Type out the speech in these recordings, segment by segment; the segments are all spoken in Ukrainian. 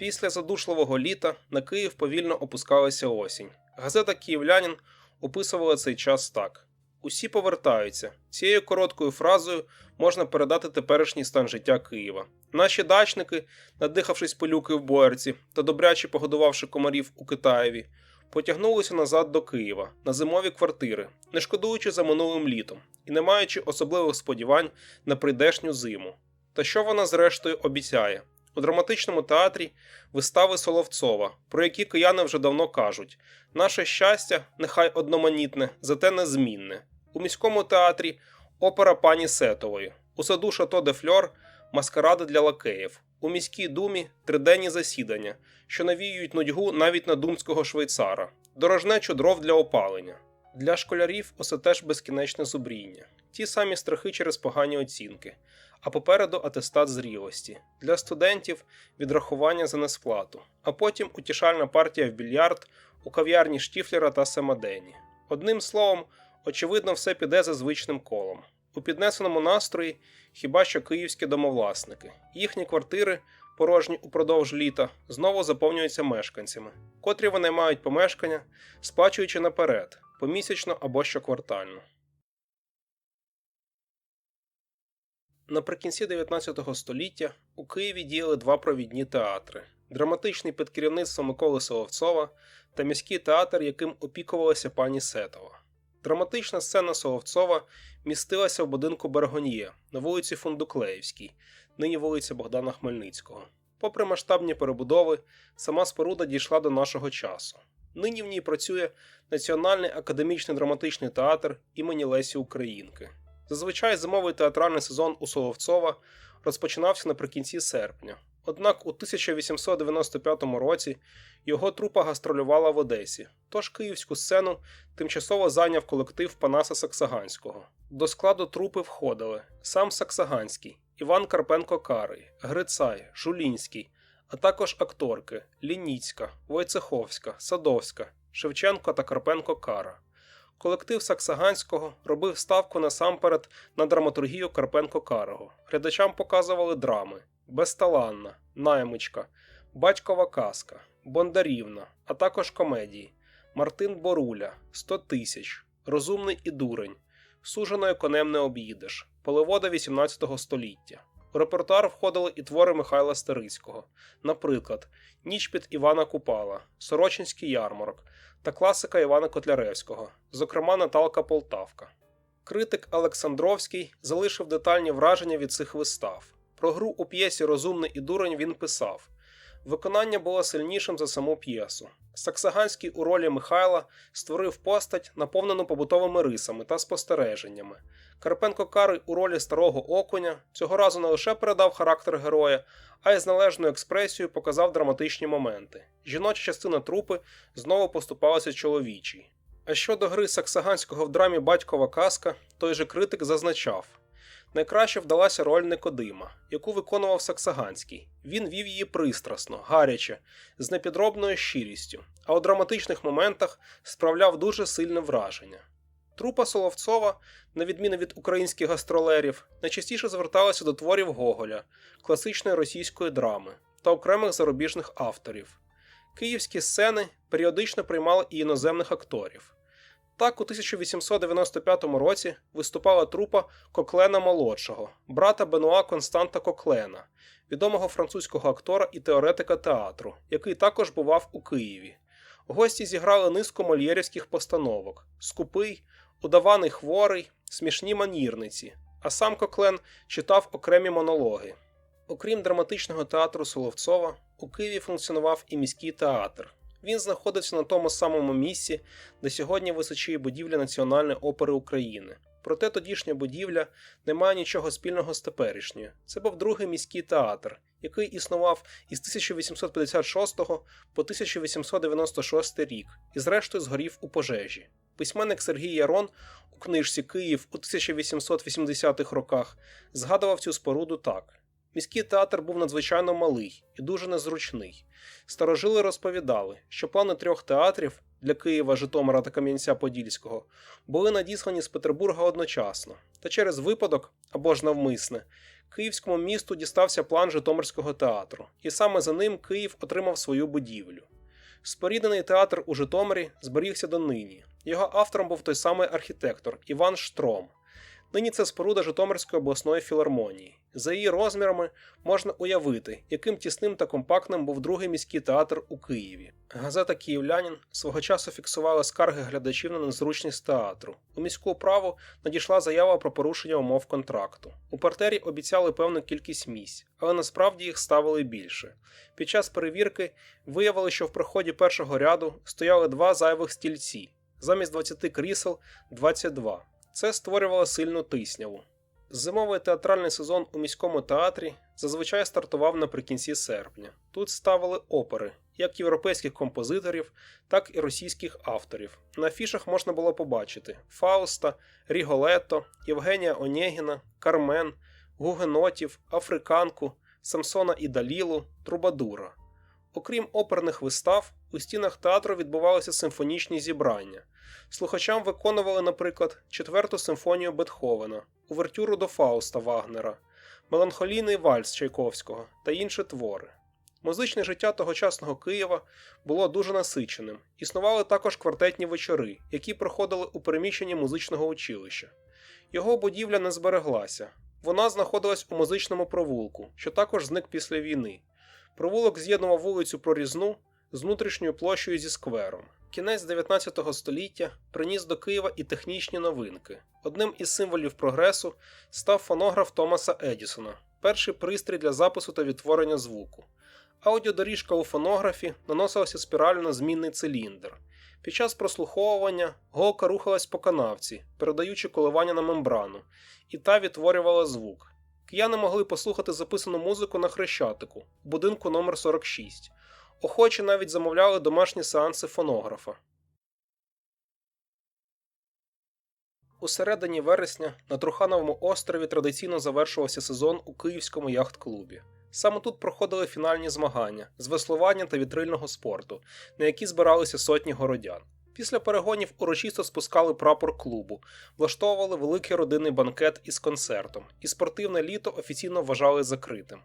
Після задушливого літа на Київ повільно опускалася осінь. Газета Київлянин описувала цей час так: усі повертаються. Цією короткою фразою можна передати теперішній стан життя Києва. Наші дачники, надихавшись пилюки в боярці та добряче погодувавши комарів у Китаєві, потягнулися назад до Києва на зимові квартири, не шкодуючи за минулим літом і не маючи особливих сподівань на прийдешню зиму. Та що вона зрештою обіцяє? У драматичному театрі вистави Соловцова, про які кияни вже давно кажуть: наше щастя нехай одноманітне, зате незмінне. У міському театрі опера пані Сетової, у саду Шато де Фльор маскаради для лакеїв, у міській думі триденні засідання, що навіюють нудьгу навіть на думського швейцара, дорожнечу дров для опалення. Для школярів усе теж безкінечне зубріння, ті самі страхи через погані оцінки, а попереду атестат зрілості, для студентів відрахування за несплату, а потім утішальна партія в більярд у кав'ярні Штіфлера та Семадені. Одним словом, очевидно, все піде за звичним колом. У піднесеному настрої хіба що київські домовласники. Їхні квартири, порожні упродовж літа, знову заповнюються мешканцями, котрі вони мають помешкання, сплачуючи наперед, помісячно або щоквартально. Наприкінці 19 століття у Києві діяли два провідні театри: драматичний під керівництвом Миколи Соловцова та міський театр, яким опікувалася пані Сетова. Драматична сцена Соловцова містилася в будинку Бергоньє на вулиці Фундуклеївській, нині вулиця Богдана Хмельницького. Попри масштабні перебудови, сама споруда дійшла до нашого часу. Нині в ній працює Національний академічний драматичний театр імені Лесі Українки. Зазвичай зимовий театральний сезон у Соловцова розпочинався наприкінці серпня. Однак у 1895 році його трупа гастролювала в Одесі, тож київську сцену тимчасово зайняв колектив Панаса Саксаганського. До складу трупи входили сам Саксаганський, Іван Карпенко Карий, Грицай, Жулінський, а також акторки Лініцька, Войцеховська, Садовська, Шевченко та Карпенко Кара. Колектив Саксаганського робив ставку насамперед на драматургію Карпенко Карого. Глядачам показували драми Безталанна, Наймичка, Батькова казка, Бондарівна, а також комедії Мартин Боруля, Сто тисяч, Розумний і дурень, Суженою конем не об'їдеш, Полевода 18 століття. У репертуар входили і твори Михайла Старицького, наприклад, Ніч під Івана Купала, Сорочинський ярмарок та класика Івана Котляревського, зокрема Наталка Полтавка. Критик Олександровський залишив детальні враження від цих вистав. Про гру у п'єсі Розумний і дурень він писав: виконання було сильнішим за саму п'єсу. Саксаганський у ролі Михайла створив постать, наповнену побутовими рисами та спостереженнями. Карпенко Карий у ролі старого окуня цього разу не лише передав характер героя, а й з належною експресією показав драматичні моменти. Жіноча частина трупи знову поступалася чоловічій. А щодо гри Саксаганського в драмі Батькова казка, той же критик зазначав. Найкраще вдалася роль Никодима, яку виконував Саксаганський. Він вів її пристрасно, гаряче, з непідробною щирістю, а у драматичних моментах справляв дуже сильне враження. Трупа Соловцова, на відміну від українських гастролерів, найчастіше зверталася до творів Гоголя, класичної російської драми та окремих зарубіжних авторів. Київські сцени періодично приймали і іноземних акторів. Так, у 1895 році виступала трупа Коклена Молодшого, брата Бенуа Константа Коклена, відомого французького актора і теоретика театру, який також бував у Києві. Гості зіграли низку мольєрівських постановок: скупий, удаваний хворий, смішні манірниці. А сам Коклен читав окремі монологи. Окрім драматичного театру Соловцова, у Києві функціонував і міський театр. Він знаходився на тому самому місці, де сьогодні височіє будівля Національної опери України. Проте тодішня будівля не має нічого спільного з теперішньою. Це був другий міський театр, який існував із 1856 по 1896 рік і зрештою згорів у пожежі. Письменник Сергій Ярон у книжці Київ у 1880-х роках згадував цю споруду так. Міський театр був надзвичайно малий і дуже незручний. Старожили розповідали, що плани трьох театрів для Києва, Житомира та Кам'янця-Подільського були надіслані з Петербурга одночасно, та через випадок або ж навмисне Київському місту дістався план Житомирського театру, і саме за ним Київ отримав свою будівлю. Споріднений театр у Житомирі зберігся донині. Його автором був той самий архітектор Іван Штром. Нині це споруда Житомирської обласної філармонії. За її розмірами можна уявити, яким тісним та компактним був другий міський театр у Києві. Газета Київлянин свого часу фіксувала скарги глядачів на незручність театру. У міську праву надійшла заява про порушення умов контракту. У партері обіцяли певну кількість місць, але насправді їх ставили більше. Під час перевірки виявили, що в проході першого ряду стояли два зайвих стільці, замість 20 крісел 22. Це створювало сильну тисняву. Зимовий театральний сезон у міському театрі зазвичай стартував наприкінці серпня. Тут ставили опери, як європейських композиторів, так і російських авторів. На афішах можна було побачити Фауста, Ріголето, Євгенія Онєгіна, Кармен, Гугенотів, Африканку, Самсона і Далілу, Трубадура. Окрім оперних вистав, у стінах театру відбувалися симфонічні зібрання. Слухачам виконували, наприклад, четверту симфонію Бетховена, увертюру до Фауста Вагнера, меланхолійний вальс Чайковського та інші твори. Музичне життя тогочасного Києва було дуже насиченим. Існували також квартетні вечори, які проходили у приміщенні музичного училища. Його будівля не збереглася. Вона знаходилась у музичному провулку, що також зник після війни. Провулок з'єднував вулицю Прорізну з внутрішньою площею зі сквером. Кінець 19 століття приніс до Києва і технічні новинки. Одним із символів прогресу став фонограф Томаса Едісона, перший пристрій для запису та відтворення звуку. Аудіодоріжка у фонографі наносилася спірально змінний циліндр. Під час прослуховування голка рухалась по канавці, передаючи коливання на мембрану, і та відтворювала звук. Кияни могли послухати записану музику на хрещатику у будинку номер 46 Охочі навіть замовляли домашні сеанси фонографа. У середині вересня на Трухановому острові традиційно завершувався сезон у Київському яхт-клубі. Саме тут проходили фінальні змагання з веслування та вітрильного спорту, на які збиралися сотні городян. Після перегонів урочисто спускали прапор клубу, влаштовували великий родинний банкет із концертом, і спортивне літо офіційно вважали закритим.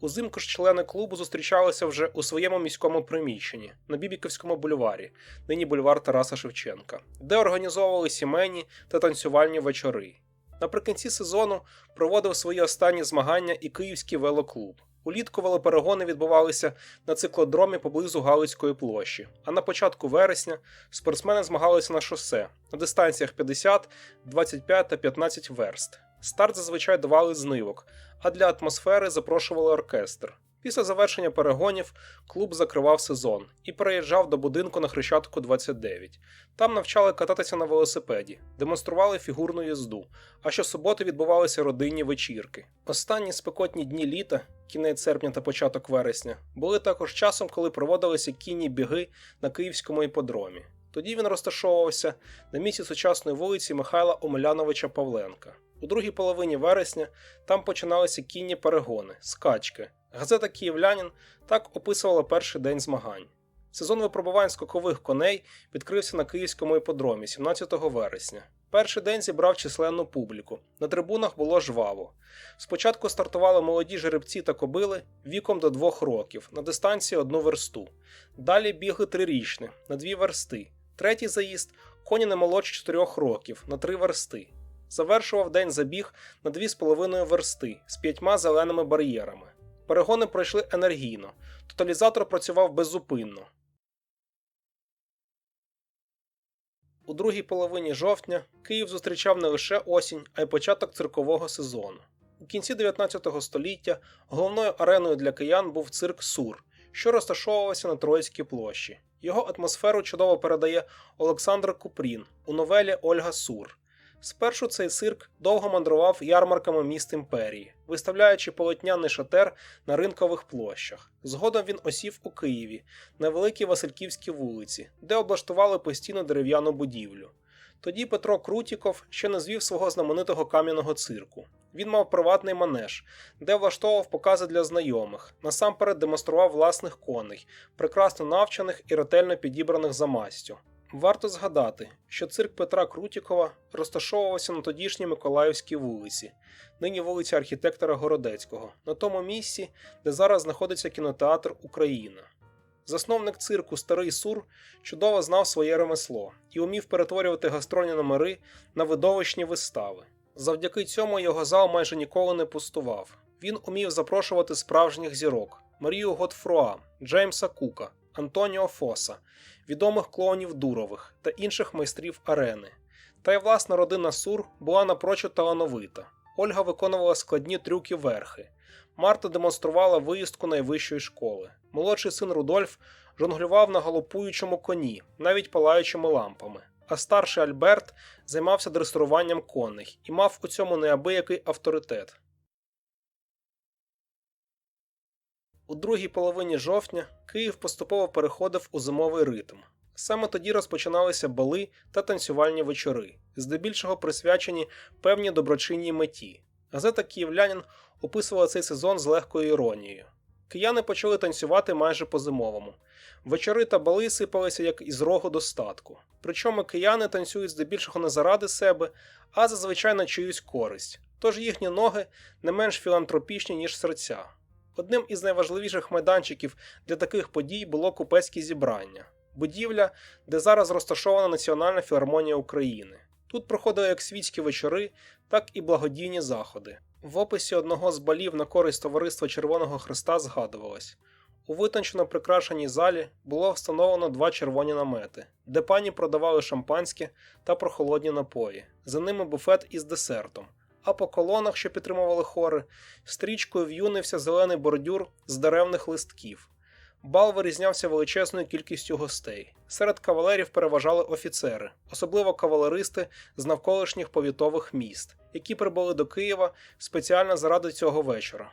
Узимку ж члени клубу зустрічалися вже у своєму міському приміщенні на Бібіківському бульварі, нині бульвар Тараса Шевченка, де організовували сімейні та танцювальні вечори. Наприкінці сезону проводив свої останні змагання і Київський велоклуб. Улітку велоперегони відбувалися на циклодромі поблизу Галицької площі, а на початку вересня спортсмени змагалися на шосе на дистанціях 50, 25 та 15 верст. Старт зазвичай давали знивок, а для атмосфери запрошували оркестр. Після завершення перегонів клуб закривав сезон і переїжджав до будинку на Хрещатику 29. Там навчали кататися на велосипеді, демонстрували фігурну їзду, а щосуботи відбувалися родинні вечірки. Останні спекотні дні літа, кінець серпня та початок вересня, були також часом, коли проводилися кінні біги на київському іподромі. Тоді він розташовувався на місці сучасної вулиці Михайла Омеляновича Павленка. У другій половині вересня там починалися кінні перегони, скачки. Газета Київлянин так описувала перший день змагань. Сезон випробувань скокових коней відкрився на київському іподромі 17 вересня. Перший день зібрав численну публіку. На трибунах було жваво. Спочатку стартували молоді жеребці та кобили віком до двох років на дистанції одну версту. Далі бігли трирічні на дві версти. Третій заїзд коні не молодші 4 років на три версти. Завершував день забіг на 2,5 версти з п'ятьма зеленими бар'єрами. Перегони пройшли енергійно, тоталізатор працював беззупинно. У другій половині жовтня Київ зустрічав не лише осінь, а й початок циркового сезону. У кінці 19 століття головною ареною для киян був цирк Сур, що розташовувався на Троїцькій площі. Його атмосферу чудово передає Олександр Купрін у новелі Ольга Сур. Спершу цей цирк довго мандрував ярмарками міст імперії, виставляючи полотняний шатер на ринкових площах. Згодом він осів у Києві на Великій Васильківській вулиці, де облаштували постійну дерев'яну будівлю. Тоді Петро Крутіков ще не звів свого знаменитого кам'яного цирку. Він мав приватний манеж, де влаштовував покази для знайомих, насамперед демонстрував власних коней, прекрасно навчених і ретельно підібраних за мастю. Варто згадати, що цирк Петра Крутікова розташовувався на тодішній Миколаївській вулиці, нині вулиця архітектора Городецького, на тому місці, де зараз знаходиться кінотеатр Україна. Засновник цирку Старий Сур чудово знав своє ремесло і умів перетворювати гастрольні номери на видовищні вистави. Завдяки цьому його зал майже ніколи не пустував. Він умів запрошувати справжніх зірок Марію Готфруа, Джеймса Кука, Антоніо Фоса, відомих клоунів Дурових та інших майстрів арени. Та й власна родина Сур була напрочуд талановита. Ольга виконувала складні трюки верхи. Марта демонструвала виїздку найвищої школи. Молодший син Рудольф жонглював на галопуючому коні, навіть палаючими лампами. А старший Альберт займався дресируванням коней і мав у цьому неабиякий авторитет. У другій половині жовтня Київ поступово переходив у зимовий ритм. Саме тоді розпочиналися бали та танцювальні вечори, здебільшого присвячені певній доброчинній меті. Газета Київлянин описувала цей сезон з легкою іронією. Кияни почали танцювати майже по-зимовому. Вечори та бали сипалися як із рогу достатку. Причому кияни танцюють здебільшого не заради себе, а зазвичай на чиюсь користь, тож їхні ноги не менш філантропічні, ніж серця. Одним із найважливіших майданчиків для таких подій було купецьке зібрання, будівля, де зараз розташована Національна філармонія України. Тут проходили як світські вечори, так і благодійні заходи. В описі одного з балів на користь товариства Червоного Христа згадувалось: у витончено прикрашеній залі було встановлено два червоні намети, де пані продавали шампанське та прохолодні напої. За ними буфет із десертом. А по колонах, що підтримували хори, стрічкою в'юнився зелений бордюр з деревних листків. Бал вирізнявся величезною кількістю гостей. Серед кавалерів переважали офіцери, особливо кавалеристи з навколишніх повітових міст, які прибули до Києва спеціально заради цього вечора.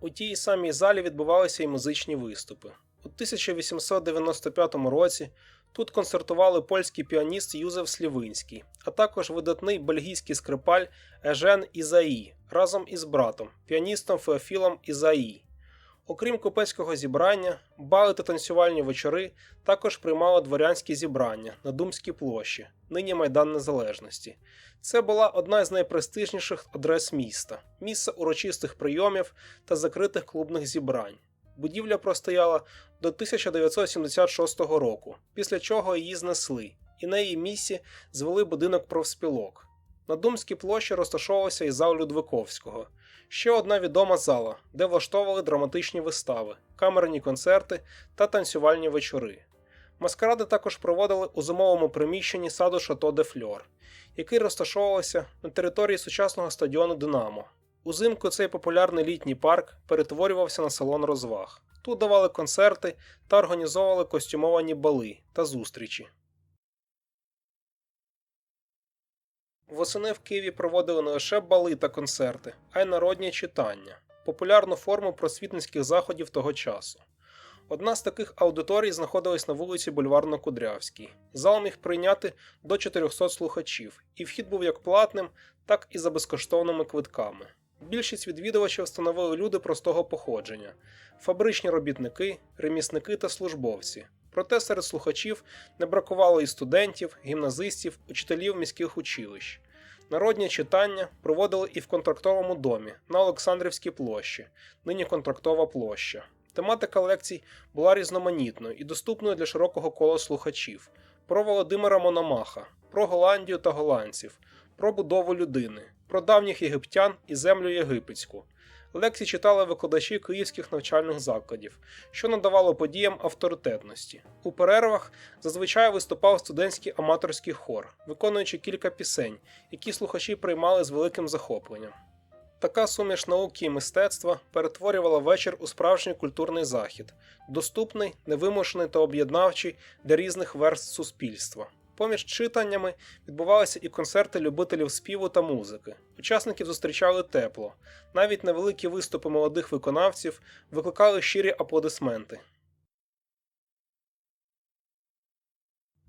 У тій самій залі відбувалися й музичні виступи. У 1895 році тут концертували польський піаніст Юзеф Слівинський, а також видатний бельгійський скрипаль Ежен Ізаї разом із братом, піаністом Феофілом Ізаї. Окрім купецького зібрання, бали та танцювальні вечори також приймало дворянські зібрання на Думській площі, нині Майдан Незалежності. Це була одна з найпрестижніших адрес міста, місце урочистих прийомів та закритих клубних зібрань. Будівля простояла до 1976 року, після чого її знесли, і на її місці звели будинок профспілок. На Думській площі розташовувався і зал Людвиковського, ще одна відома зала, де влаштовували драматичні вистави, камерні концерти та танцювальні вечори. Маскаради також проводили у зимовому приміщенні саду Шато де Фльор, який розташовувався на території сучасного стадіону Динамо. Узимку цей популярний літній парк перетворювався на салон розваг. Тут давали концерти та організовували костюмовані бали та зустрічі. Восени в Києві проводили не лише бали та концерти, а й народні читання, популярну форму просвітницьких заходів того часу. Одна з таких аудиторій знаходилась на вулиці Бульварно-Кудрявській. Зал міг прийняти до 400 слухачів, і вхід був як платним, так і за безкоштовними квитками. Більшість відвідувачів становили люди простого походження: фабричні робітники, ремісники та службовці. Проте серед слухачів не бракувало і студентів, гімназистів, учителів міських училищ. Народні читання проводили і в контрактовому домі на Олександрівській площі, нині контрактова площа. Тематика лекцій була різноманітною і доступною для широкого кола слухачів: про Володимира Мономаха, про Голландію та голландців, про будову людини, про давніх єгиптян і землю єгипетську. Лекції читали викладачі київських навчальних закладів, що надавало подіям авторитетності. У перервах зазвичай виступав студентський аматорський хор, виконуючи кілька пісень, які слухачі приймали з великим захопленням. Така суміш науки і мистецтва перетворювала вечір у справжній культурний захід, доступний, невимушений та об'єднавчий для різних верств суспільства. Поміж читаннями відбувалися і концерти любителів співу та музики. Учасників зустрічали тепло. Навіть невеликі виступи молодих виконавців викликали щирі аплодисменти.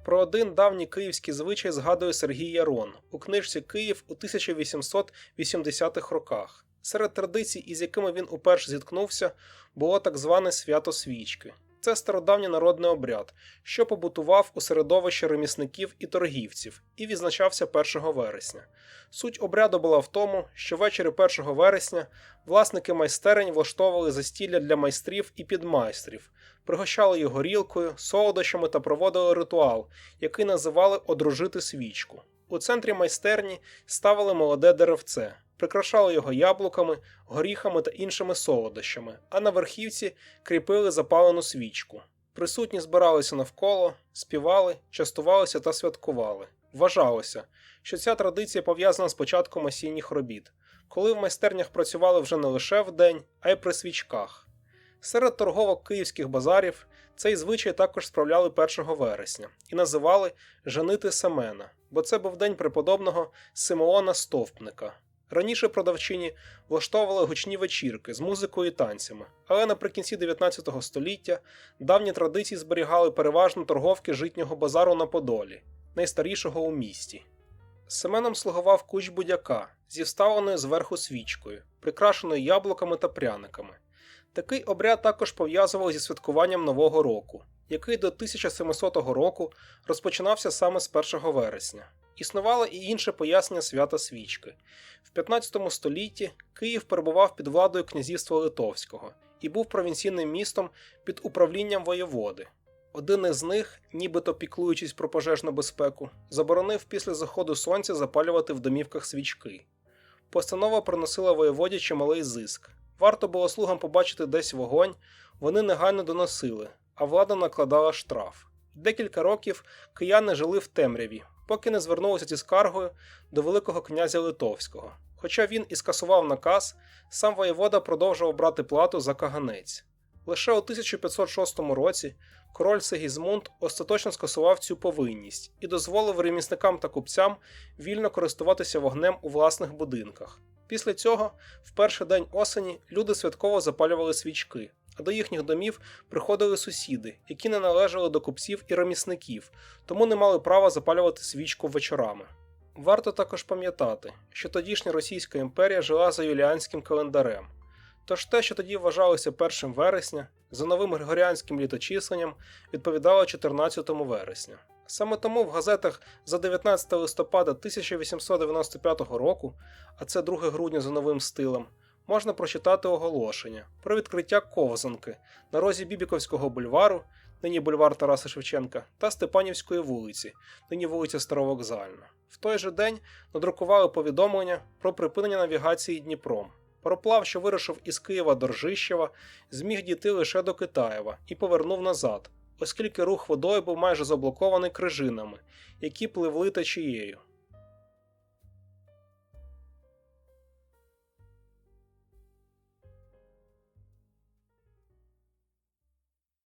Про один давній київський звичай згадує Сергій Ярон у книжці Київ у 1880-х роках. Серед традицій, із якими він уперше зіткнувся, було так зване свято свічки. Це стародавній народний обряд, що побутував у середовищі ремісників і торгівців і відзначався 1 вересня. Суть обряду була в тому, що ввечері 1 вересня власники майстерень влаштовували застілля для майстрів і підмайстрів, пригощали їх горілкою, солодощами та проводили ритуал, який називали одружити свічку. У центрі майстерні ставили молоде деревце, прикрашали його яблуками, горіхами та іншими солодощами, а на верхівці кріпили запалену свічку. Присутні збиралися навколо, співали, частувалися та святкували. Вважалося, що ця традиція пов'язана з початком осінніх робіт, коли в майстернях працювали вже не лише вдень, а й при свічках. Серед торговок київських базарів цей звичай також справляли 1 вересня і називали Женити Семена, бо це був день преподобного Симеона Стовпника. Раніше продавчині влаштовували гучні вечірки з музикою і танцями, але наприкінці 19 століття давні традиції зберігали переважно торговки житнього базару на Подолі, найстарішого у місті. Семеном слугував куч будяка зі вставленою зверху свічкою, прикрашеною яблуками та пряниками. Такий обряд також пов'язували зі святкуванням Нового року, який до 1700 року розпочинався саме з 1 вересня. Існувало і інше пояснення свята свічки. В 15 столітті Київ перебував під владою князівства Литовського і був провінційним містом під управлінням воєводи. Один із них, нібито піклуючись про пожежну безпеку, заборонив після заходу сонця запалювати в домівках свічки. Постанова приносила воєводі чималий зиск. Варто було слугам побачити десь вогонь, вони негайно доносили, а влада накладала штраф. Декілька років кияни жили в темряві, поки не звернулися зі скаргою до Великого князя Литовського. Хоча він і скасував наказ, сам воєвода продовжував брати плату за каганець. Лише у 1506 році король Сигізмунд остаточно скасував цю повинність і дозволив ремісникам та купцям вільно користуватися вогнем у власних будинках. Після цього, в перший день осені, люди святково запалювали свічки, а до їхніх домів приходили сусіди, які не належали до купців і ремісників, тому не мали права запалювати свічку вечорами. Варто також пам'ятати, що тодішня Російська імперія жила за юліанським календарем. Тож те, що тоді вважалося 1 вересня, за новим григоріанським літочисленням відповідало 14 вересня. Саме тому в газетах за 19 листопада 1895 року, а це 2 грудня за новим стилем, можна прочитати оголошення про відкриття ковзанки на розі Бібіковського бульвару, нині бульвар Тараса Шевченка, та Степанівської вулиці, нині вулиця Старовокзальна. В той же день надрукували повідомлення про припинення навігації Дніпром. Пароплав, що вирушив із Києва до Ржищева, зміг дійти лише до Китаєва і повернув назад, оскільки рух водою був майже заблокований крижинами, які пливли течією.